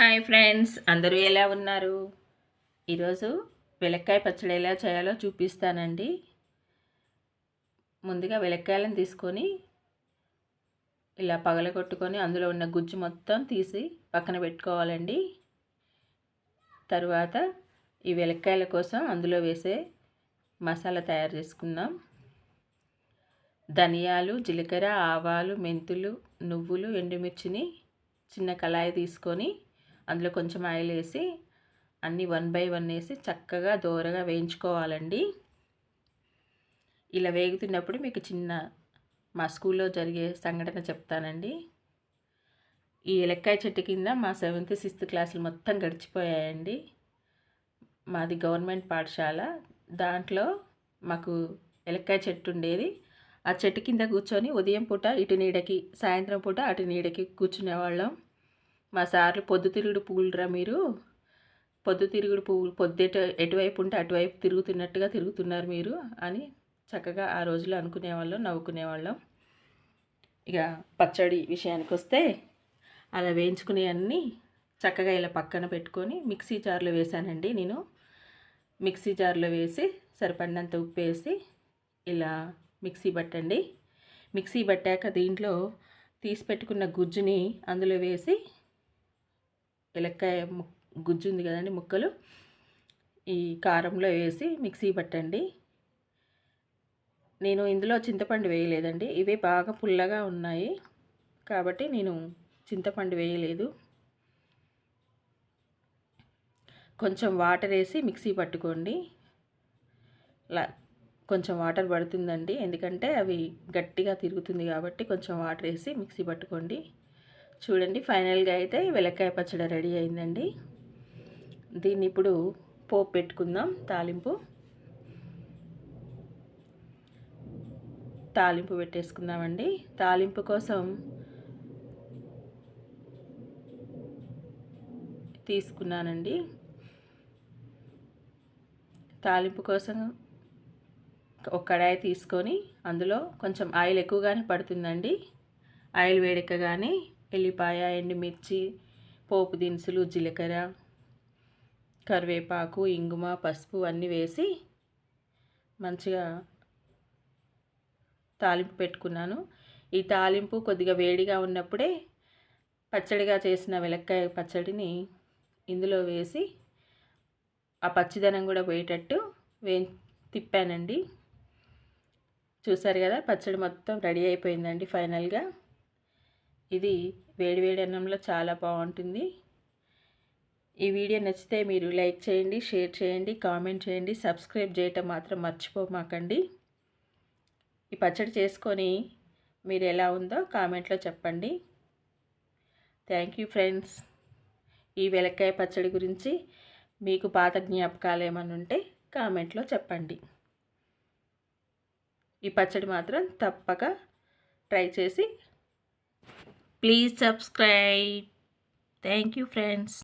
Hi friends అందరూ ఎలా ఉన్నారు? ఈరోజు వెలక్కాయ పచ్చడి ఎలా చేయాలో చూపిస్తానండి. ముందుగా వెలక్కాయలను తీసుకొని ఇలా పగలగొట్టుకొని అందులో ఉన్న గుజ్జు మొత్తం తీసి పక్కన పెట్టుకోవాలండి. తరువాత ఈ వెలక్కాయల కోసం అందులో వేసే మసాలా తయారు చేసుకుందాం. ధనియాలు జీలకర్ర ఆవాలు మెంతులు నువ్వులు ఎండుమిర్చిని చిన్న కళాయి తీసుకొని అందులో కొంచెం ఆయిల్ వేసి అన్నీ వన్ బై వన్ వేసి చక్కగా దోరగా వేయించుకోవాలండి. ఇలా వేగుతున్నప్పుడు మీకు చిన్న మా స్కూల్లో జరిగే సంఘటన చెప్తానండి. ఈ ఎలక్కాయ చెట్టు కింద మా సెవెంత్ సిక్స్త్ క్లాసులు మొత్తం గడిచిపోయాయండి. మాది గవర్నమెంట్ పాఠశాల. దాంట్లో మాకు ఎలక్కాయ చెట్టు ఉండేది. ఆ చెట్టు కింద కూర్చొని ఉదయం పూట ఇటు నీడకి సాయంత్రం పూట అటు నీడకి కూర్చునేవాళ్ళం. మా సార్లు పొద్దుతిరుగుడు పువ్వులురా మీరు? పొద్దుతిరుగుడు పువ్వులు పొద్దుట ఎటువైపు ఉంటే అటువైపు తిరుగుతున్నట్టుగా తిరుగుతున్నారు మీరు అని చక్కగా ఆ రోజులో అనుకునేవాళ్ళం నవ్వుకునేవాళ్ళం. ఇక పచ్చడి విషయానికి వస్తే అలా వేయించుకునే అన్నీ చక్కగా ఇలా పక్కన పెట్టుకొని మిక్సీ జార్లో వేసానండి నేను. మిక్సీ జార్లో వేసి సరిపడినంత ఉప్పు వేసి ఇలా మిక్సీ పట్టండి మిక్సీ పట్టాక దీంట్లో తీసి పెట్టుకున్న గుజ్జుని అందులో వేసి ఎలక్కాయ గుజ్జు ఉంది కదండి ముక్కలు. ఈ కారంలో వేసి మిక్సీ పట్టండి. నేను ఇందులో చింతపండు వేయలేదండి. ఇవే బాగా పుల్లగా ఉన్నాయి. కాబట్టి నేను చింతపండు వేయలేదు. కొంచెం వాటర్ వేసి మిక్సీ పట్టుకోండి. కొంచెం వాటర్ పడుతుందండి. ఎందుకంటే అవి గట్టిగా తిరుగుతుంది కాబట్టి కొంచెం వాటర్ వేసి మిక్సీ పట్టుకోండి. చూడండి ఫైనల్గా అయితే వెలక్కాయ పచ్చడి రెడీ అయిందండి. దీన్ని ఇప్పుడు పోపు పెట్టుకుందాం తాలింపు. తాలింపు పెట్టేసుకుందామండి. తాలింపు కోసం తీసుకున్నానండి. తాలింపు కోసం ఒక కడాయి తీసుకొని అందులో కొంచెం ఆయిల్ ఎక్కువగానే పడుతుందండి. ఆయిల్ వేడెక్కగానే ఎల్లిపాయ ఎండుమిర్చి పోపు దినుసులు జీలకర్ర కరివేపాకు ఇంగుమ పసుపు అన్నీ వేసి మంచిగా తాలింపు పెట్టుకున్నాను. ఈ తాలింపు కొద్దిగా వేడిగా ఉన్నప్పుడే పచ్చడిగా చేసిన వెలక్కాయ పచ్చడిని ఇందులో వేసి ఆ పచ్చిదనం కూడా పోయేటట్టు వే తిప్పానండి. చూసారు కదా పచ్చడి మొత్తం రెడీ అయిపోయిందండి ఫైనల్గా. ఇది వేడివేడి అన్నంలో చాలా బాగుంటుంది. ఈ వీడియో నచ్చితే మీరు లైక్ చేయండి షేర్ చేయండి కామెంట్ చేయండి సబ్స్క్రైబ్ చేయటం మాత్రం మర్చిపోమాకండి. ఈ పచ్చడి చేసుకొని మీరు ఎలా ఉందో కామెంట్లో చెప్పండి. Thank you friends. ఈ వెలక్కాయ పచ్చడి గురించి మీకు పాత జ్ఞాపకాలు ఏమైనా ఉంటే కామెంట్లో చెప్పండి. ఈ పచ్చడి మాత్రం తప్పక ట్రై చేసి Please subscribe. Thank you friends.